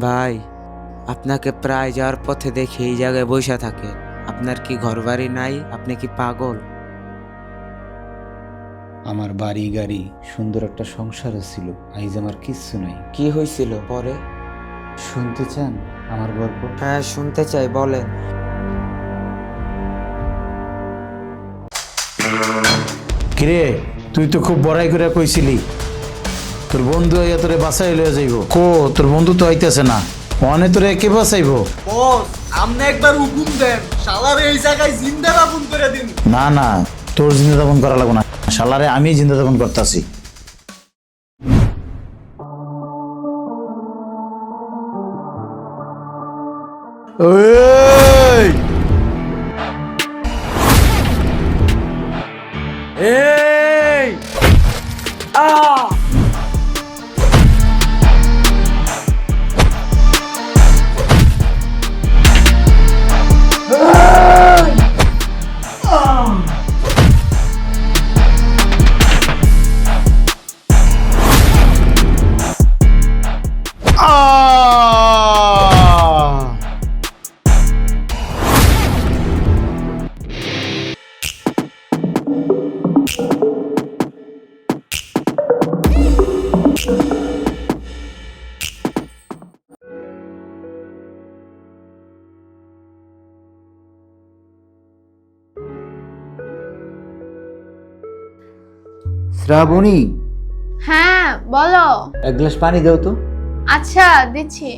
ভাই আপনাকে প্রায় যাওয়ার পথে দেখি এই জায়গায় বসে থাকে। আপনার কি ঘর বাড়ি নাই? আপনি কি পাগল? আমার বাড়ি গাড়ি সুন্দর একটা সংসারও ছিল আইজ আমার কিচ্ছু নাই। কি হয়েছিল পরে? শুনতে চান আমার গল্প? হ্যাঁ শুনতে চাই বলেন। কিরে তুই তো খুব বড়াই করে কইছিলি। তোর বন্ধু আইয়া তোরে বাসাই লয়ে যাইব। কো তোর বন্ধু তো আইতেছে না। অনে তোরে কে বাসাইব বস আপনি একবার হুকুম দেন শালার এই জায়গায় জিন্দা রাখুন করে দিন। না না তোর জিন্দা যাপন করা লাগবো না। শালারে আমি জিন্দা যাপন করতেছি। এই! শ্রাবণী। হ্যাঁ বলো। এক গ্লাস পানি দাও তো। আচ্ছা দিচ্ছি।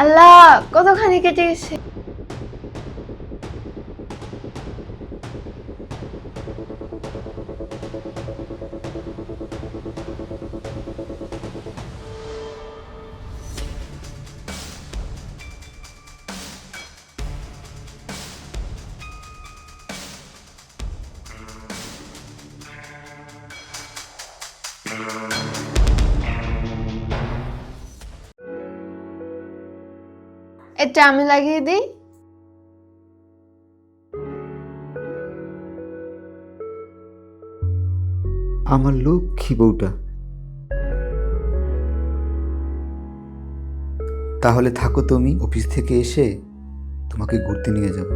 আল্লাহ কতখানি কেটে গেছে? এটা আমি লাগিয়ে দিই। আমার লক্ষ্মী বউটা। তাহলে থাকো তুমি, অফিস থেকে এসে তোমাকে ঘুরতে নিয়ে যাব।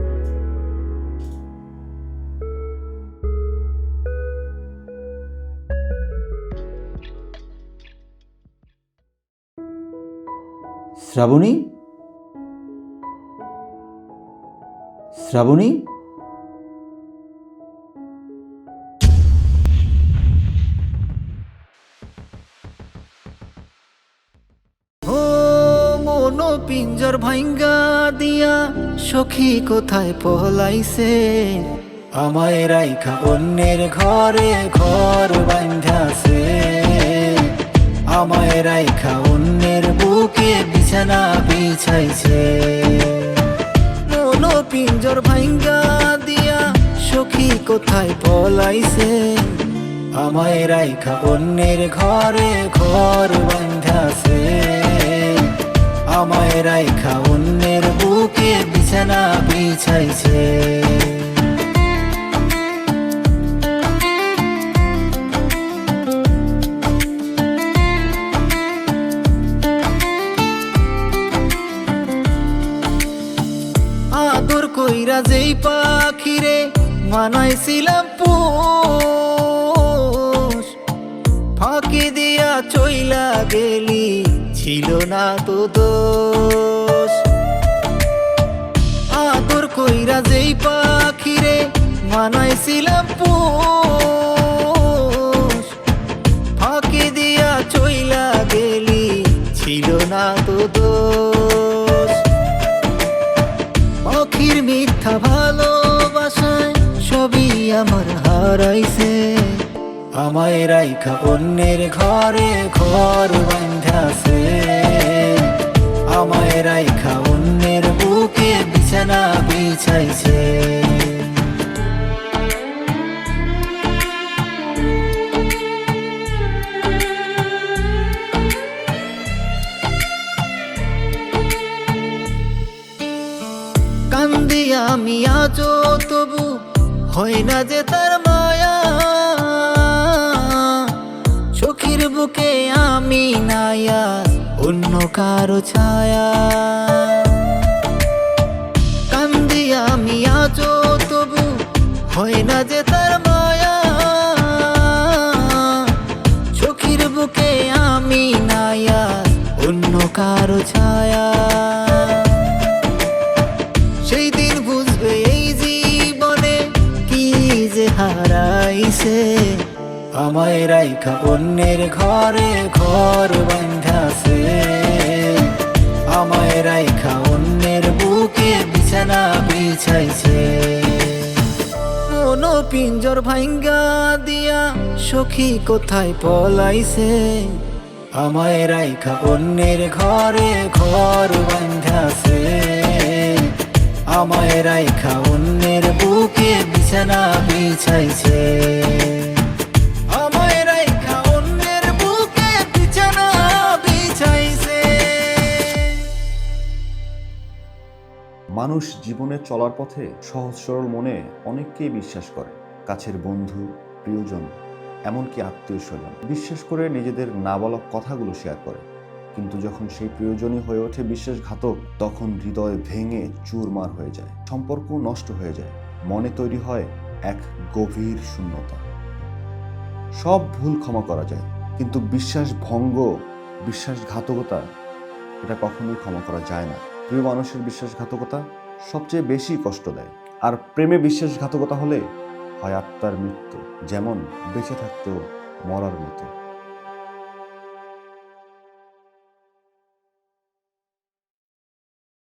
শ্রাবণী? শ্রাবণী? পিঞ্জর ভাঙ্গা দিয়া, সখী কোথায় পলাইছে? আমায় রাইখা অন্যের ঘরে ঘর বান্ধাছে আমায় রাইখা অন্যের বুকে বিছানা বিছাইছে। মনো পিঞ্জর ভাঙ্গা দিয়া সখী কোথায় পলাইছে? আমায় রাইখা অন্যের ঘরে ঘর বান্ধাছে আমায় রাইখা অন্যের বুকে বিছানা বিছাইছে। কইরা যেই পাখিরে মানাইছিলাম পুষ, ফাঁকি দিয়া চইলা গেলি, ছিল না তো দোষ। আদর কইরা যেই পাখিরে মানাইছিলাম পুষ, ফাঁকি দিয়া চইলা গেলি, ছিল না তো দোষ। হারাইছে আমায় রাইখা অন্যের ঘরে ঘর বান্ধাছে আমায় রাইখা অন্যের বুকে বিছানা বিছাইছে। কান্দি আমি আজও তবু হয় না যে তার মায়া। চোখের বুকে আমি নায়া, অন্য কারও ছায়া। কান্দি আমি আজও, তবু হয় না যে তার মায়া। চোখের বুকে আমি নায়া, অন্য কারও ছায়া। আমায় রাইখা অন্যের ঘরে ঘর বান্ধাছে আমায় রাইখা অন্যের বুকে বিছানা বিছাইছে। মনো পিঞ্জর ভাঙ্গা দিয়া সখী কোথায় পলাইছে? আমায় রাইখা অন্যের ঘরে ঘর বান্ধাছে আমায় রাইখা অন্যের বুকে বিছানা বিছাইছে। মানুষ জীবনে চলার পথে সহজ সরল মনে অনেককেই বিশ্বাস করে। কাছের বন্ধু, প্রিয়জন, এমনকি আত্মীয় স্বজন বিশ্বাস করে নিজেদের না কথাগুলো শেয়ার করে। কিন্তু যখন সেই প্রিয়জনই হয়ে ওঠে বিশ্বাসঘাতক, তখন হৃদয় ভেঙে চুরমার হয়ে যায়। সম্পর্ক নষ্ট হয়ে যায়। মনে তৈরি হয় এক গভীর শূন্যতা। সব ভুল ক্ষমা করা যায়। কিন্তু বিশ্বাস ভঙ্গ বিশ্বাসঘাতকতা, এটা কখনোই ক্ষমা করা যায় না। প্রিয় মানুষের বিশ্বাসঘাতকতা সবচেয়ে বেশি কষ্ট দেয়। আর প্রেমে বিশ্বাসঘাতকতা হলে হয় আত্মার মৃত্যু, যেমন বেঁচে থাকতেও মরার মতো।